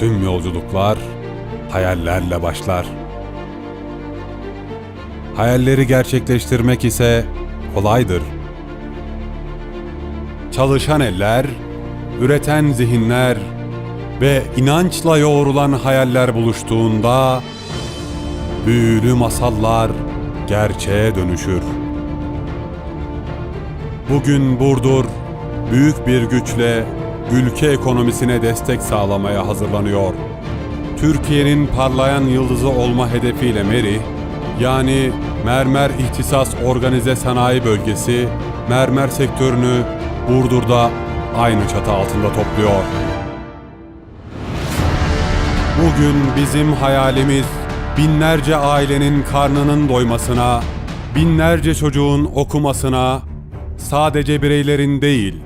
Tüm yolculuklar hayallerle başlar. Hayalleri gerçekleştirmek ise kolaydır. Çalışan eller, üreten zihinler ve inançla yoğrulan hayaller buluştuğunda büyülü masallar gerçeğe dönüşür. Bugün Burdur büyük bir güçle ülke ekonomisine destek sağlamaya hazırlanıyor. Türkiye'nin parlayan yıldızı olma hedefiyle MERİ, yani Mermer İhtisas Organize Sanayi Bölgesi, mermer sektörünü Burdur'da aynı çatı altında topluyor. Bugün bizim hayalimiz binlerce ailenin karnının doymasına, binlerce çocuğun okumasına, sadece bireylerin değil,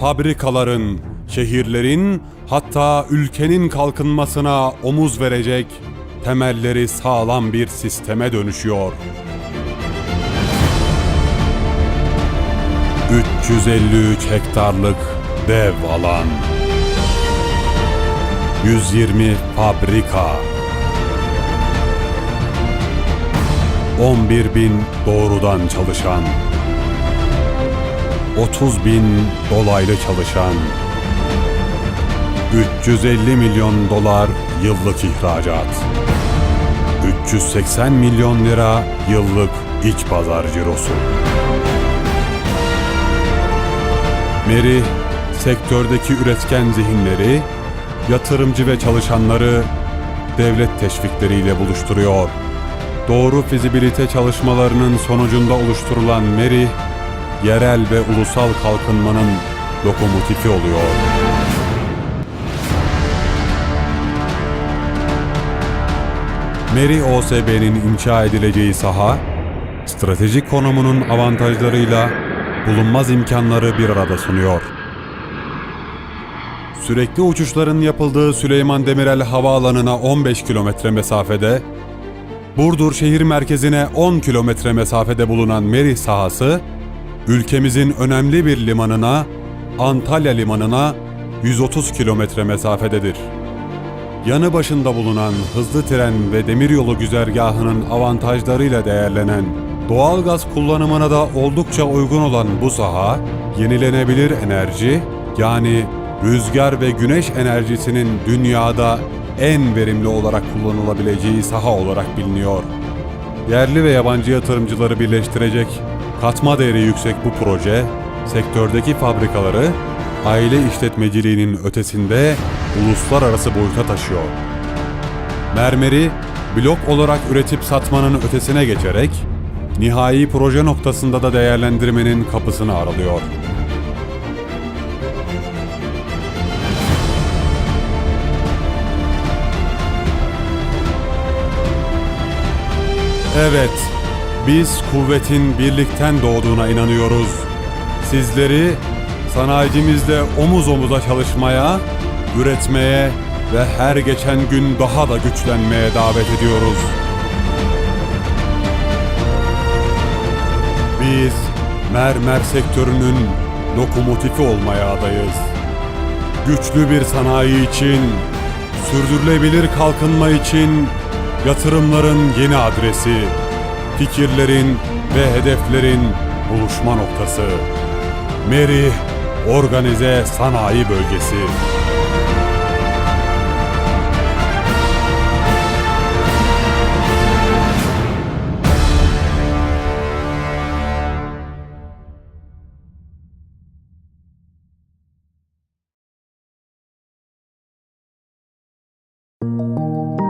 fabrikaların, şehirlerin hatta ülkenin kalkınmasına omuz verecek temelleri sağlam bir sisteme dönüşüyor. 353 hektarlık dev alan. 120 fabrika. 11 bin doğrudan çalışan. 30 bin dolaylı çalışan. 350 milyon dolar yıllık ihracat. 380 milyon lira yıllık iç pazar cirosu. Meri, sektördeki üretken zihinleri, yatırımcı ve çalışanları devlet teşvikleriyle buluşturuyor. Doğru fizibilite çalışmalarının sonucunda oluşturulan Meri, yerel ve ulusal kalkınmanın lokomotifi oluyor. Meri OSB'nin inşa edileceği saha, stratejik konumunun avantajlarıyla bulunmaz imkanları bir arada sunuyor. Sürekli uçuşların yapıldığı Süleyman Demirel Havaalanı'na 15 kilometre mesafede, Burdur şehir merkezine 10 kilometre mesafede bulunan Merih sahası, ülkemizin önemli bir limanına, Antalya Limanı'na 130 kilometre mesafededir. Yanı başında bulunan hızlı tren ve demiryolu güzergahının avantajlarıyla değerlenen doğalgaz kullanımına da oldukça uygun olan bu saha, yenilenebilir enerji yani rüzgar ve güneş enerjisinin dünyada en verimli olarak kullanılabileceği saha olarak biliniyor. Yerli ve yabancı yatırımcıları birleştirecek katma değeri yüksek bu proje, sektördeki fabrikaları aile işletmeciliğinin ötesinde uluslararası boyuta taşıyor. Mermeri blok olarak üretip satmanın ötesine geçerek nihai proje noktasında da değerlendirmenin kapısını aralıyor. Evet, biz kuvvetin birlikten doğduğuna inanıyoruz. Sizleri sanayicimizle omuz omuza çalışmaya, üretmeye ve her geçen gün daha da güçlenmeye davet ediyoruz. Biz mermer sektörünün lokomotifi olmaya adayız. Güçlü bir sanayi için, sürdürülebilir kalkınma için yatırımların yeni adresi, fikirlerin ve hedeflerin buluşma noktası. Meri Organize Sanayi Bölgesi. you